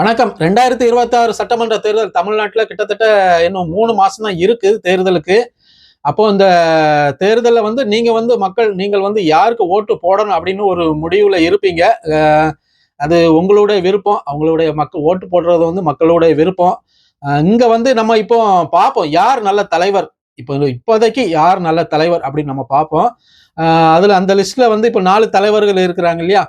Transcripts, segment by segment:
வணக்கம். ரெண்டாயிரத்தி இருபத்தி ஆறு சட்டமன்ற தேர்தல் தமிழ்நாட்டில் கிட்டத்தட்ட இன்னும் மூணு மாசம் தான் இருக்கு தேர்தலுக்கு. அப்போ இந்த தேர்தலில் வந்து நீங்க வந்து மக்கள் நீங்கள் வந்து யாருக்கு ஓட்டு போடணும் அப்படின்னு ஒரு முடிவுல இருப்பீங்க. அது உங்களுடைய விருப்பம். அவங்களுடைய மக்கள் ஓட்டு போடுறது வந்து மக்களுடைய விருப்பம். இங்கே இங்க வந்து நம்ம இப்போ பார்ப்போம் யார் நல்ல தலைவர்? இப்போ இப்போதைக்கு யார் நல்ல தலைவர் அப்படின்னு நம்ம பார்ப்போம் அதில் அந்த லிஸ்ட்ல வந்து இப்போ நாலு தலைவர்கள் இருக்கிறாங்க இல்லையா?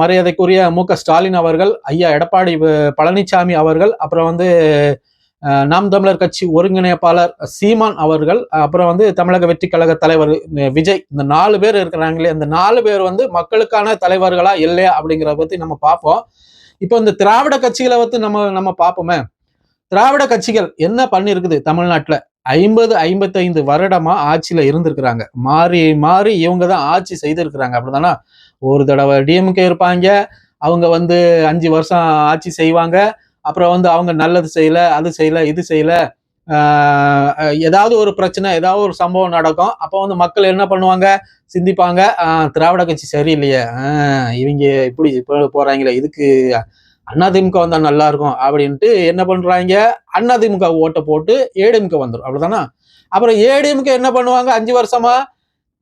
மரியாதைக்குரிய மு க ஸ்டாலின் அவர்கள் ஐயா எடப்பாடி பழனிசாமி அவர்கள் அப்புறம் வந்து நாம் தமிழர் கட்சி ஒருங்கிணைப்பாளர் சீமான் அவர்கள் அப்புறம் வந்து தமிழக வெற்றி கழக தலைவர் விஜய் இந்த நாலு பேர் இருக்கிறாங்களே இந்த நாலு பேர் வந்து மக்களுக்கான தலைவர்களா இல்லையா அப்படிங்கிறத பத்தி நம்ம பார்ப்போம். இப்போ இந்த திராவிட கட்சிகளை வந்து நம்ம நம்ம பார்ப்போமே. திராவிட கட்சிகள் என்ன பண்ணிருக்குது தமிழ்நாட்டுல? ஐம்பது ஐம்பத்தைந்து வருடமா ஆட்சியில இருந்திருக்கிறாங்க. மாறி மாறி இவங்க தான் ஆட்சி செய்திருக்கிறாங்க. அப்படிதானா ஒரு தடவை டிஎம்கே இருப்பாங்க. அவங்க வந்து அஞ்சு வருஷம் ஆட்சி செய்வாங்க. அப்புறம் வந்து அவங்க நல்லது செய்யல அது செய்யல இது செய்யல. ஏதாவது ஒரு பிரச்சனை ஏதாவது ஒரு சம்பவம் நடக்கும். அப்போ வந்து மக்கள் என்ன பண்ணுவாங்க? சிந்திப்பாங்க. திராவிட கட்சி சரியில்லையே. இவங்க இப்படி இப்போ போறாங்களே இதுக்கு அதிமுக வந்தால் நல்லா இருக்கும் அப்படின்ட்டு என்ன பண்ணுறாங்க அதிமுக ஓட்டை போட்டு ஏடிஎம்கே வந்துடும் அப்படிதானா அப்புறம் ஏடிஎம்கே என்ன பண்ணுவாங்க? அஞ்சு வருஷமா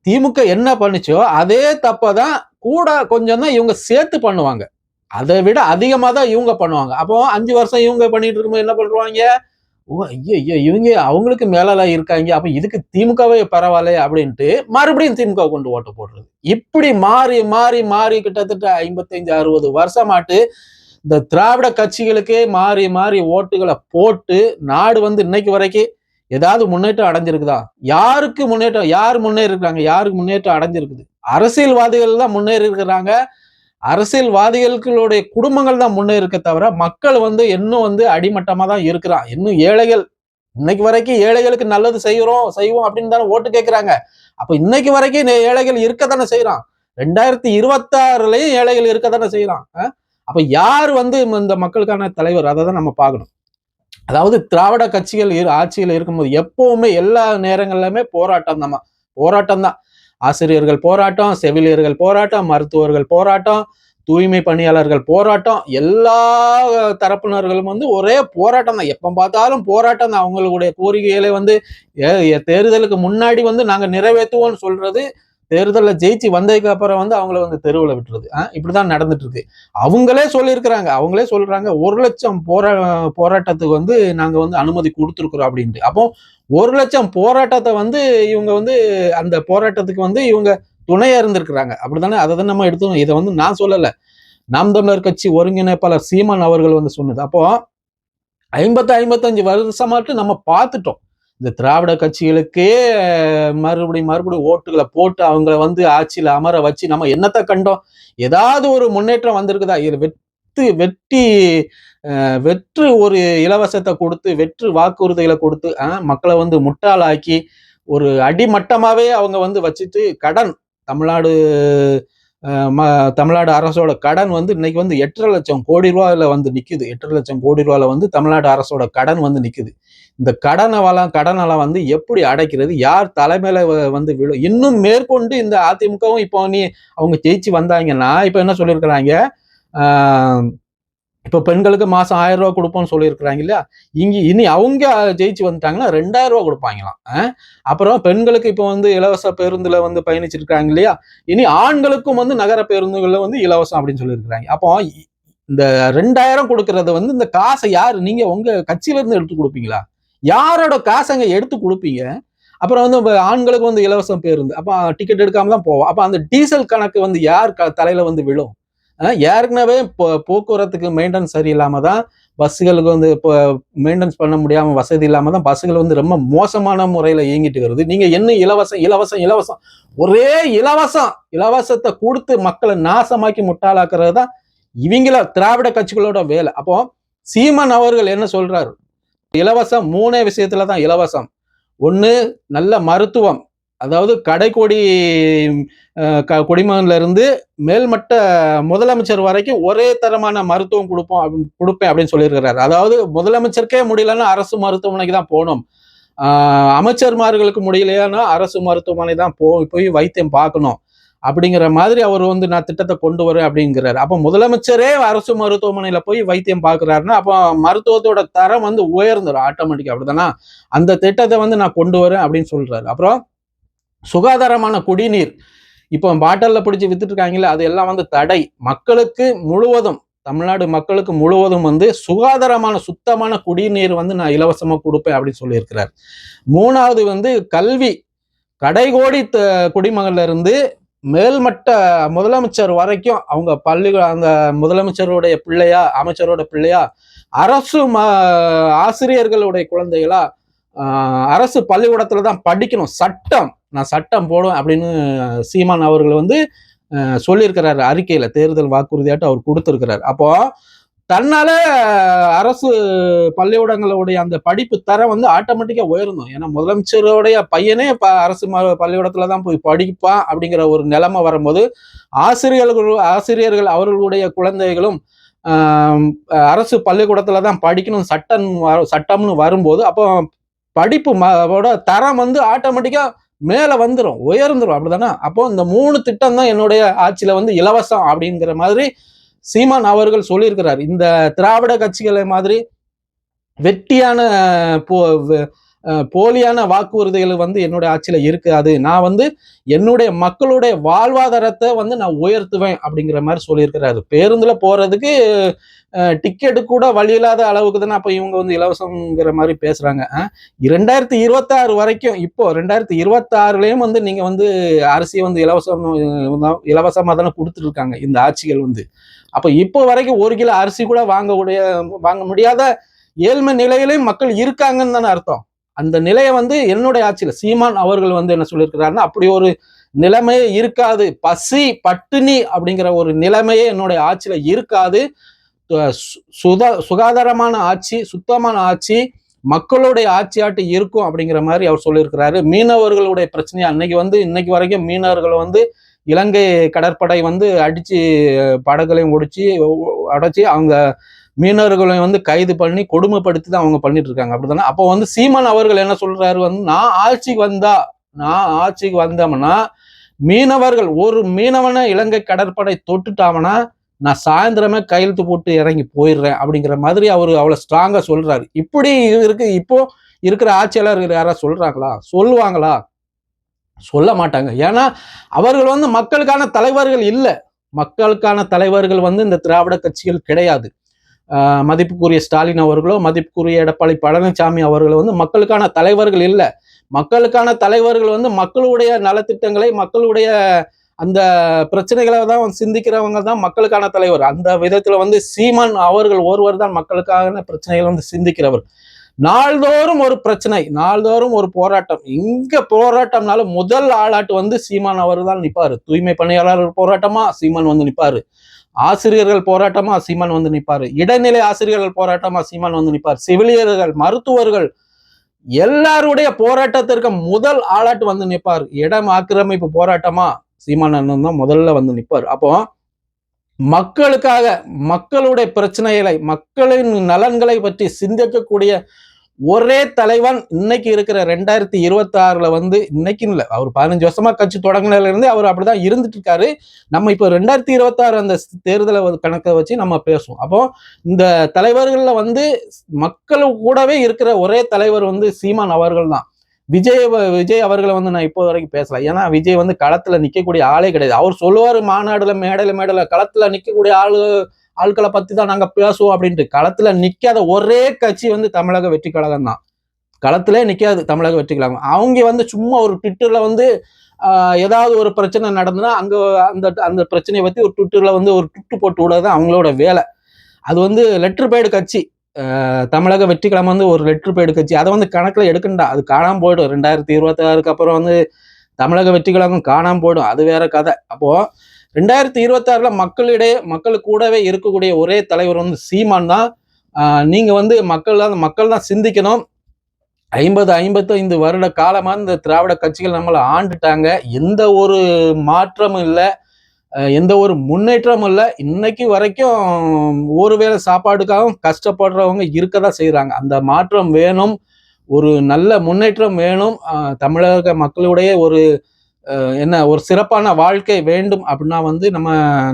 திமுக என்ன பண்ணுச்சோ அதே தப்பை தான் கூட கொஞ்சம் தான் இவங்க சேர்த்து பண்ணுவாங்க. அதை விட அதிகமாக தான் இவங்க பண்ணுவாங்க. அப்போ அஞ்சு வருஷம் இவங்க பண்ணிட்டு இருக்கும்போது என்ன பண்ணுவாங்க ஓ ஐயோ ஐயோ இவங்க அவங்களுக்கு மேலால இருக்காங்க. அப்போ இதுக்கு திமுகவே பரவாயில்ல அப்படின்ட்டு மறுபடியும் திமுக கொண்டு ஓட்டு போடுறது. இப்படி மாறி மாறி மாறி கிட்டத்தட்ட ஐம்பத்தஞ்சு அறுபது வருஷமாட்டு இந்த திராவிட கட்சிகளுக்கே மாறி மாறி ஓட்டுகளை போட்டு நாடு வந்து இன்னைக்கு வரைக்கும் ஏதாவது முன்னேற்றம் அடைஞ்சிருக்குதா? யாருக்கு முன்னேற்றம் யார் முன்னேறி இருக்காங்க யாருக்கு முன்னேற்றம் அடைஞ்சிருக்குது? அரசியல்வாதிகள் தான் முன்னேறி இருக்கிறாங்க அரசியல்வாதிகளுடைய குடும்பங்கள் தான் முன்னேறி இருக்க தவிர மக்கள் வந்து இன்னும் வந்து அடிமட்டமாக தான் இருக்கிறான். இன்னும் ஏழைகள் இன்னைக்கு வரைக்கும் ஏழைகளுக்கு நல்லது செய்கிறோம் செய்வோம் அப்படின்னு தானே ஓட்டு கேட்குறாங்க அப்போ இன்னைக்கு வரைக்கும் ஏழைகள் இருக்க தானே செய்கிறான் ரெண்டாயிரத்தி இருபத்தாறுலையும் ஏழைகள் இருக்க தானே செய்கிறான் அப்போ யார் வந்து இந்த மக்களுக்கான தலைவர்? அதை தான் நம்ம பார்க்கணும். அதாவது திராவிட கட்சிகள் இரு- ஆட்சியில் இருக்கும்போது எப்பவுமே எல்லா நேரங்கள்லுமே போராட்டம் தான் போராட்டம் தான். ஆசிரியர்கள் போராட்டம் செவிலியர்கள் போராட்டம் மருத்துவர்கள் போராட்டம் தூய்மை பணியாளர்கள் போராட்டம் எல்லா தரப்பினர்களும் வந்து ஒரே போராட்டம் தான். எப்போ பார்த்தாலும் போராட்டம் தான். அவங்களுடைய கோரிக்கைகளை வந்து ஏ- ஏ- தேர்தலுக்கு முன்னாடி வந்து நாங்கள் நிறைவேற்றுவோம்னு சொல்றது தேர்தலில் ஜெயிச்சு வந்ததுக்கு அப்புறம் வந்து அவங்கள வந்து தெருவில் விட்டுறது இப்படிதான் நடந்துட்டு இருக்கு அவங்களே சொல்லியிருக்கிறாங்க. அவங்களே சொல்றாங்க ஒரு லட்சம் போரா போராட்டத்துக்கு வந்து நாங்கள் வந்து அனுமதி கொடுத்துருக்குறோம் அப்படின்ட்டு. அப்போ ஒரு லட்சம் போராட்டத்தை வந்து இவங்க வந்து அந்த போராட்டத்துக்கு வந்து இவங்க துணையா இருந்திருக்கிறாங்க. அப்படிதானே அதை தான் நம்ம எடுத்துக்கணும். இதை வந்து நான் சொல்லலை. நாம் தமிழர் கட்சி ஒருங்கிணைப்பாளர் சீமான் அவர்கள் வந்து சொன்னது. அப்போ ஐம்பத்து ஐம்பத்தஞ்சு வருஷமாட்டு நம்ம பார்த்துட்டோம். இந்த திராவிட கட்சிகளுக்கே மறுபடியும் மறுபடியும் ஓட்டுகளை போட்டு அவங்கள வந்து ஆட்சியில் அமர வச்சு நம்ம என்னத்தை கண்டோம்? ஏதாவது ஒரு முன்னேற்றம் வந்திருக்குதா? இது வெட்டு வெட்டி வெற்று ஒரு இலவசத்தை கொடுத்து வெற்று வாக்குறுதிகளை கொடுத்து மக்களை வந்து முட்டாளாக்கி ஒரு அடிமட்டமாகவே அவங்க வந்து வச்சுட்டு கடன் தமிழ்நாடு தமிழ்நாடு அரசோட கடன் வந்து இன்னைக்கு வந்து எட்டரை லட்சம் கோடி ரூபாயில வந்து நிற்குது எட்டரை லட்சம் கோடி ரூபாயில வந்து தமிழ்நாடு அரசோட கடன் வந்து நிற்குது இந்த கடனவெல்லாம் கடனெல்லாம் வந்து எப்படி அடைக்கிறது? யார் தலைமையில வந்து விழும் இன்னும் மேற்கொண்டு இந்த அதிமுகவும் இப்போ நீ அவங்க ஜெயிச்சு வந்தாங்கன்னா இப்போ என்ன சொல்லியிருக்கிறாங்க? ஆஹ் இப்போ பெண்களுக்கு மாதம் ஆயிரம் ரூபா கொடுப்போம்னு சொல்லியிருக்கிறாங்க இல்லையா? இங்கே இனி அவங்க ஜெயிச்சு வந்துட்டாங்கன்னா ரெண்டாயிரம் ரூபா கொடுப்பாங்களாம். அப்புறம் பெண்களுக்கு இப்போ வந்து இலவச பேருந்தில் வந்து பயணிச்சிருக்காங்க இல்லையா? இனி ஆண்களுக்கும் வந்து நகர பேருந்துகளில் வந்து இலவசம் அப்படின்னு சொல்லியிருக்கிறாங்க. அப்போ இந்த ரெண்டாயிரம் கொடுக்கறது வந்து இந்த காசை யார் நீங்கள் உங்கள் கட்சியிலேருந்து எடுத்து கொடுப்பீங்களா? யாரோட காசங்க எடுத்து கொடுப்பீங்க? அப்புறம் வந்து ஆண்களுக்கு வந்து இலவசம் பேருந்து. அப்போ டிக்கெட் எடுக்காம தான் போவோம். அப்போ அந்த டீசல் கணக்கு வந்து யார் க- வந்து விழும்? ஏற்கனவே போ- போக்குவரத்துக்கு மெயின்டெனன்ஸ் சரியில்லாமல் தான் பஸ்ஸுகளுக்கு வந்து இப்போ மெயின்டெனன்ஸ் பண்ண முடியாமல் வசதி இல்லாமல் தான் பஸ்ஸுகள் வந்து ரொம்ப மோசமான முறையில் இயங்கிட்டு வருது. நீங்கள் என்ன இலவசம் இலவசம் இலவசம்? ஒரே இலவசம்! இலவசத்தை கொடுத்து மக்களை நாசமாக்கி முட்டாளாக்குறது தான் இவங்கள திராவிட கட்சிகளோட வேலை. அப்போ சீமான் அவர்கள் என்ன சொல்றாரு? இலவசம் மூணே விஷயத்துல தான் இலவசம். ஒன்று நல்ல மருத்துவம். அதாவது கடைக்கோடி க- குடிமகன்ல இருந்து மேல்மட்ட முதலமைச்சர் வரைக்கும் ஒரே தரமான மருத்துவம் கொடுப்போம் கொடுப்பேன் அப்படின்னு சொல்லியிருக்கிறாரு. அதாவது முதலமைச்சருக்கே முடியலன்னா அரசு மருத்துவமனைக்கு தான் போகணும். அமைச்சர்மார்களுக்கு முடியலையானா அரசு மருத்துவமனை தான் போ போய் வைத்தியம் பார்க்கணும். அப்படிங்கிற மாதிரி அவர் வந்து நான் திட்டத்தை கொண்டு வரேன் அப்படிங்கிறாரு. அப்போ முதலமைச்சரே அரசு மருத்துவமனையில் போய் வைத்தியம் பார்க்குறாருன்னா அப்போ மருத்துவத்தோட தரம் வந்து உயர்ந்துடும் ஆட்டோமேட்டிக்காக அப்படிதானா அந்த திட்டத்தை வந்து நான் கொண்டு வரேன் அப்படின்னு சொல்கிறாரு அப்புறம் சுகாதாரமான குடிநீர். இப்போ பாட்டிலில் பிடிச்சி வித்துட்ருக்காங்களே அது எல்லாம் வந்து தடை. மக்களுக்கு முழுவதும் தமிழ்நாடு மக்களுக்கு முழுவதும் வந்து சுகாதாரமான சுத்தமான குடிநீர் வந்து நான் இலவசமாக கொடுப்பேன் அப்படின்னு சொல்லியிருக்கிறார். மூணாவது வந்து கல்வி. கடைகோடி த- குடிமகன்ல இருந்து மேல்மட்ட முதலமைச்சர் வரைக்கும் அவங்க பள்ளி அந்த முதலமைச்சருடைய பிள்ளையா அமைச்சரோட பிள்ளையா அரசு ம ஆசிரியர்களுடைய குழந்தைகளா அரசு பள்ளிக்கூடத்துல தான் படிக்கணும். சட்டம். நான் சட்டம் போடுவேன் அப்படின்னு சீமான் அவர்கள் வந்து சொல்லியிருக்கிறாரு அறிக்கையில தேர்தல் வாக்குறுதியாட்டு அவர் கொடுத்திருக்கிறார். அப்போ தன்னால அரசு பள்ளிக்கூடங்களுடைய அந்த படிப்பு தரம் வந்து ஆட்டோமேட்டிக்கா உயர்ந்தோம் ஏன்னா முதலமைச்சருடைய பையனே இப்ப அரசு ம- தான் போய் படிப்பான் அப்படிங்கிற ஒரு நிலைமை வரும்போது ஆசிரியர்கள் ஆசிரியர்கள் அவர்களுடைய குழந்தைகளும் அரசு பள்ளிக்கூடத்துல தான் படிக்கணும் சட்டம் சட்டம்னு வரும்போது அப்போ படிப்பு தரம் வந்து ஆட்டோமேட்டிக்கா மேல வந்துரும் உயர்ந்துடும் அப்படிதானே? அப்போ இந்த மூணு திட்டம் தான் என்னுடைய ஆட்சியில வந்து இலவசம் அப்படிங்கிற மாதிரி சீமான் அவர்கள் சொல்லியிருக்கிறார். இந்த திராவிட கட்சிகளை மாதிரி வெட்டியான போ போலியான வாக்குறுதிகள் வந்து என்னுடைய ஆட்சியில இருக்காது நான் வந்து என்னுடைய மக்களுடைய வாழ்வாதாரத்தை வந்து நான் உயர்த்துவேன் அப்படிங்கிற மாதிரி சொல்லியிருக்கிறாரு. பேருந்துல போறதுக்கு டிக்கெட்டு கூட வழி இல்லாத அளவுக்கு தானே அப்ப இவங்க வந்து இலவசங்கிற மாதிரி பேசுறாங்க. இரண்டாயிரத்தி இருபத்தாறு வரைக்கும் இப்போ ரெண்டாயிரத்தி இருபத்தாறுலயும் வந்து நீங்க வந்து அரிசியை வந்து இலவசம் அஹ் இலவசமா தானே கொடுத்துட்டு இருக்காங்க இந்த ஆட்சிகள் வந்து. அப்ப இப்போ வரைக்கும் ஒரு கிலோ அரிசி கூட வாங்கக்கூடிய வாங்க முடியாத ஏழ்மை நிலையிலையும் மக்கள் இருக்காங்கன்னு தானே அர்த்தம். அந்த நிலையை வந்து என்னுடைய ஆட்சியில் சீமான் அவர்கள் வந்து என்ன சொல்லியிருக்கிறாருன்னா அப்படி ஒரு நிலைமையே இருக்காது. பசி பட்டினி அப்படிங்கிற ஒரு நிலைமையே என்னுடைய ஆட்சியில் இருக்காது. சுதா சுகாதாரமான ஆட்சி சுத்தமான ஆட்சி மக்களுடைய ஆட்சியாட்டு இருக்கும் அப்படிங்கிற மாதிரி அவர் சொல்லியிருக்கிறாரு. மீனவர்களுடைய பிரச்சனை அன்னைக்கு வந்து இன்னைக்கு வரைக்கும் மீனவர்களை வந்து இலங்கை கடற்படை வந்து அடிச்சு படகுகளையும் ஒடிச்சு அடைச்சி அவங்க மீனவர்களை வந்து கைது பண்ணி கொடுமைப்படுத்தி தான் அவங்க பண்ணிட்டு இருக்காங்க. அப்படிதானே அப்போ வந்து சீமான் அவர்கள் என்ன சொல்றாரு வந்து நான் ஆட்சிக்கு வந்தா நான் ஆட்சிக்கு வந்தோம்னா மீனவர்கள் ஒரு மீனவனை இலங்கை கடற்படை தொட்டுட்டாமனா நான் சாயந்தரமே கையெழுத்து போட்டு இறங்கி போயிடுறேன் அப்படிங்கிற மாதிரி அவர் அவ்வளோ ஸ்ட்ராங்காக சொல்றாரு. இப்படி இருக்கு இப்போ இருக்கிற ஆட்சியாளர்கள் யாராவது சொல்றாங்களா? சொல்லுவாங்களா? சொல்ல மாட்டாங்க. ஏன்னா அவர்கள் வந்து மக்களுக்கான தலைவர்கள் இல்லை. மக்களுக்கான தலைவர்கள் வந்து இந்த திராவிட கட்சிகள் கிடையாது. மதிப்புக்குரிய ஸ்டாலின் அவர்களோ மதிப்புக்குரிய எடப்பாடி பழனிசாமி அவர்களோ வந்து மக்களுக்கான தலைவர்கள் இல்லை. மக்களுக்கான தலைவர்கள் வந்து மக்களுடைய நலத்திட்டங்களை மக்களுடைய அந்த பிரச்சனைகளை தான் சிந்திக்கிறவங்க தான் மக்களுக்கான தலைவர். அந்த விதத்தில் வந்து சீமான் அவர்கள் ஒருவர் தான் மக்களுக்கான பிரச்சனைகளை வந்து சிந்திக்கிறவர். நாள்தோறும் ஒரு பிரச்சனை நாள்தோறும் ஒரு போராட்டம். இங்க போராட்டம்னாலும் முதல் ஆளாட்டு வந்து சீமான் அவர் தான் நிப்பாரு. தூய்மை பணியாளர் போராட்டமா சீமான் வந்து நிப்பாரு. ஆசிரியர்கள் போராட்டமா சீமான் வந்து நிப்பாரு. இடைநிலை ஆசிரியர்கள் போராட்டமா சீமான் வந்து நிப்பாரு. செவிலியர்கள் மருத்துவர்கள் எல்லாருடைய போராட்டத்திற்கு முதல் ஆளாட்டு வந்து நிப்பார். இடம் ஆக்கிரமிப்பு போராட்டமா சீமான் அண்ணன் தான் முதல்ல வந்து நிப்பார். அப்போ மக்களுக்காக மக்களுடைய பிரச்சனைகளை மக்களின் நலன்களை பற்றி சிந்திக்கக்கூடிய ஒரே தலைவன் இன்னைக்கு இருக்கிற ரெண்டாயிரத்தி இருபத்தி ஆறுல வந்து இன்னைக்குன்னு இல்லை. அவர் பதினஞ்சு வருஷமா கட்சி தொடங்கினதுல இருந்து அவர் அப்படிதான் இருந்துட்டு இருக்காரு. நம்ம இப்போ ரெண்டாயிரத்தி இருபத்தி ஆறு அந்த தேர்தலை கணக்கை வச்சு நம்ம பேசுவோம். அப்போ இந்த தலைவர்கள்ல வந்து மக்கள் கூடவே இருக்கிற ஒரே தலைவர் வந்து சீமான் அவர்கள் தான். விஜய் வ- விஜய் அவர்களை வந்து நான் இப்போ வரைக்கும் பேசல. ஏன்னா விஜய் வந்து களத்துல நிக்கக்கூடிய ஆளே கிடையாது. அவர் சொல்லுவாரு மாநாடுல மேடையில மேடையில களத்துல நிக்கக்கூடிய ஆளு ஆட்களை பத்தி தான் நாங்க பேசுவோம் அப்படின்ட்டு. களத்துல நிக்காத ஒரே கட்சி வந்து தமிழக வெற்றி கழகம் தான். களத்திலே நிக்காது தமிழக வெற்றி கழகம். அவங்க வந்து சும்மா ஒரு ட்விட்டர்ல வந்து ஏதாவது ஒரு பிரச்சனை நடந்ததுன்னா அங்க அந்த அந்த பிரச்சனையை பத்தி ஒரு ட்விட்டர்ல வந்து ஒரு ட்விட்டு போட்டு விடுறது அவங்களோட வேலை. அது வந்து லெட்டர் பேடு கட்சி. தமிழக வெற்றி கழகம் வந்து ஒரு லெட்டர் பேடு கட்சி. அதை வந்து கணக்கில் எடுக்கண்டா அது காணாம போயிடும். ரெண்டாயிரத்தி இருபத்தி ஆறுக்கு அப்புறம் வந்து தமிழக வெற்றி கழகம் காணாமல் போயிடும். அது வேற கதை. அப்போது ரெண்டாயிரத்தி இருபத்தி ஆறுல மக்களிடையே மக்கள் கூடவே இருக்கக்கூடிய ஒரே தலைவர் வந்து சீமான் தான். நீங்க வந்து மக்கள் தான் மக்கள் தான் சிந்திக்கணும். ஐம்பது ஐம்பத்தைந்து வருட காலமா இந்த திராவிட கட்சிகள் நம்மளை ஆண்டுட்டாங்க. எந்த ஒரு மாற்றமும் இல்லை. எந்த ஒரு முன்னேற்றமும் இல்லை. இன்னைக்கு வரைக்கும் ஒருவேளை சாப்பாடுக்காகவும் கஷ்டப்படுறவங்க இருக்க தான் செய்கிறாங்க அந்த மாற்றம் வேணும். ஒரு நல்ல முன்னேற்றம் வேணும். தமிழக மக்களுடைய ஒரு என்ன ஒரு சிறப்பான வாழ்க்கை வேண்டும் அப்படின்னா வந்து நம்ம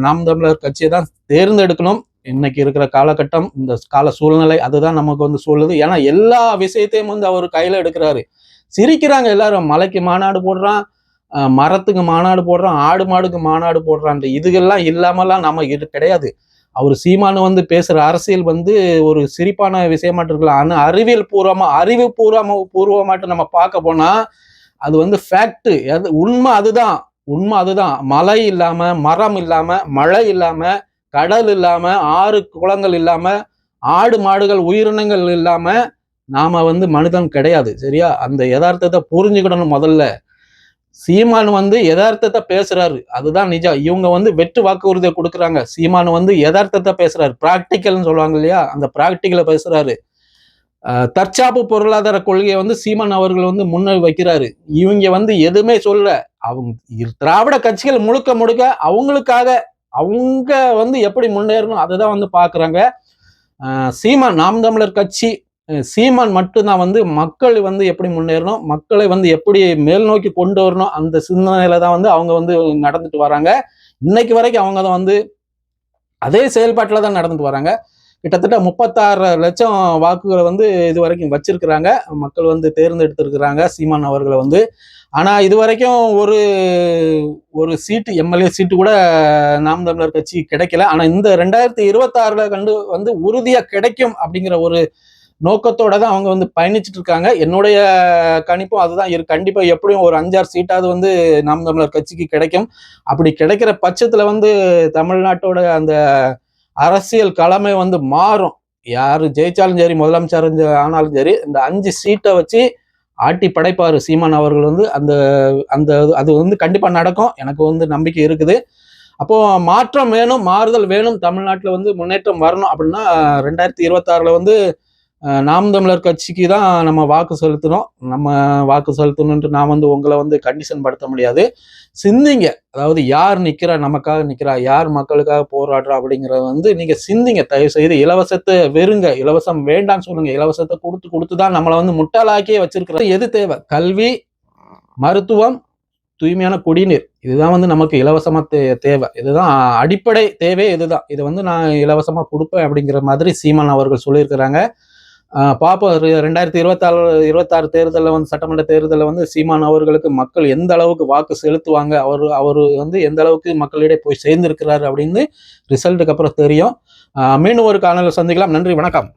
நாம் தமிழர் கட்சியை தான் தேர்ந்தெடுக்கணும். இன்னைக்கு இருக்கிற காலகட்டம் இந்த கால சூழ்நிலை அதுதான் நமக்கு வந்து சொல்லுது ஏன்னா எல்லா விஷயத்தையும் வந்து அவர் கையில் எடுக்கிறாரு. சிரிக்கிறாங்க எல்லாரும். மலைக்கு மாநாடு போடுறான் மரத்துக்கு மாநாடு போடுறான் ஆடு மாடுக்கு மாநாடு போடுறான். இதுகெல்லாம் இல்லாமலாம் நம்ம இது கிடையாது. அவர் சீமானு வந்து பேசுகிற அரசியல் வந்து ஒரு சிரிப்பான விஷயமாட்டு இருக்கலாம் அறிவியல் பூர்வமாக அறிவு பூர்வமாக பூர்வமாட்டு நம்ம பார்க்க போனால் அது வந்து ஃபேக்ட் உண்மை அதுதான். உண்மை அதுதான். மலை இல்லாம மரம் இல்லாம மழை இல்லாம கடல் இல்லாம ஆறு குளங்கள் இல்லாம ஆடு மாடுகள் உயிரினங்கள் இல்லாம நாம வந்து மனிதன் கிடையாது சரியா? அந்த யதார்த்தத்தை புரிஞ்சுக்கிடணும் முதல்ல. சீமான் வந்து யதார்த்தத்தை பேசுறாரு. அதுதான் நிஜம். இவங்க வந்து வெற்று வாக்குறுதியை கொடுக்குறாங்க. சீமான் வந்து யதார்த்தத்தை பேசுறாரு. பிராக்டிக்கல்னு சொல்லுவாங்க இல்லையா? அந்த பிராக்டிக்கலை பேசுறாரு. தற்சாப்பு பொருளாதார கொள்கையை வந்து சீமான் அவர்கள் வந்து முன்ன வைக்கிறாரு. இவங்க வந்து எதுவுமே சொல்ல அவங்க திராவிட கட்சிகள் முழுக்க முழுக்க அவங்களுக்காக அவங்க வந்து எப்படி முன்னேறணும் அதை தான் வந்து பார்க்குறாங்க சீமான் நாம் தமிழர் கட்சி சீமான் மட்டும்தான் வந்து மக்கள் வந்து எப்படி முன்னேறணும் மக்களை வந்து எப்படி மேல் நோக்கி கொண்டு வரணும் அந்த சிந்தனையில தான் வந்து அவங்க வந்து நடந்துட்டு வராங்க. இன்னைக்கு வரைக்கும் அவங்க தான் வந்து அதே செயல்பாட்டில் தான் நடந்துட்டு வராங்க. கிட்டத்தட்ட முப்பத்தாறு லட்சம் வாக்குகளை வந்து இது வரைக்கும் வச்சிருக்கிறாங்க. மக்கள் வந்து தேர்ந்தெடுத்திருக்கிறாங்க சீமான் அவர்களை வந்து. ஆனா இது வரைக்கும் ஒரு ஒரு சீட்டு எம்எல்ஏ சீட்டு கூட நாம் தமிழர் கட்சி கிடைக்கல. ஆனா இந்த ரெண்டாயிரத்தி இருபத்தாறுல கண்டு வந்து உறுதியா கிடைக்கும் அப்படிங்கிற ஒரு நோக்கத்தோட தான் அவங்க வந்து பயணிச்சுட்டு இருக்காங்க. என்னுடைய கணிப்பும் அதுதான். இரு கண்டிப்பா எப்படியும் ஒரு அஞ்சாறு சீட்டாவது வந்து நாம் தமிழர் கட்சிக்கு கிடைக்கும். அப்படி கிடைக்கிற பட்சத்துல வந்து தமிழ்நாட்டோட அந்த அரசியல் களமே வந்து மாறும். யாரு ஜெயிச்சாலும் சரி முதலமைச்சர் ஆனாலும் சரி இந்த அஞ்சு சீட்டை வச்சு ஆட்டி படைப்பாரு சீமான் அவர்கள் வந்து. அந்த அந்த அது வந்து கண்டிப்பா நடக்கும். எனக்கு வந்து நம்பிக்கை இருக்குது. அப்போ மாற்றம் வேணும் மாறுதல் வேணும். தமிழ்நாட்டில் வந்து முன்னேற்றம் வரணும் அப்படின்னா ரெண்டாயிரத்தி இருபத்தாறுல வந்து நாம் தமிழர் கட்சிக்கு தான் நம்ம வாக்கு செலுத்தணும் நம்ம வாக்கு செலுத்தணுன்ட்டு நான் வந்து உங்களை வந்து கண்டிஷன் படுத்த முடியாது. சிந்திங்க. அதாவது யார் நிற்கிறா நமக்காக நிற்கிறா யார் மக்களுக்காக போராடுறா அப்படிங்கிறத வந்து நீங்கள் சிந்திங்க. தயவு செய்து இலவசத்தை வெறுங்க. இலவசம் வேண்டாம்னு சொல்லுங்க. இலவசத்தை கொடுத்து கொடுத்து தான் நம்மளை வந்து முட்டாளாக்கியே வச்சிருக்கிறது. எது தேவை? கல்வி மருத்துவம் தூய்மையான குடிநீர். இதுதான் வந்து நமக்கு இலவசமாக தே- தேவை. இதுதான் அடிப்படை தேவை இதுதான். இதை வந்து நான் இலவசமாக கொடுப்பேன் அப்படிங்கிற மாதிரி சீமான் அவர்கள் சொல்லியிருக்கிறாங்க. பார்ப்போம் ரெ- ரெண்டாயிரத்தி இருபத்தாறு இருபத்தாறு தேர்தலில் வந்து சட்டமன்ற தேர்தலில் வந்து சீமான் அவர்களுக்கு மக்கள் எந்த அளவுக்கு வாக்கு செலுத்துவாங்க அவர் அவர் வந்து எந்த அளவுக்கு மக்களிடையே போய் சேர்ந்திருக்கிறார் அப்படின்னு ரிசல்ட்டுக்கு அப்புறம் தெரியும். மீண்டும் ஒரு காணொலி சந்திக்கலாம். நன்றி வணக்கம்.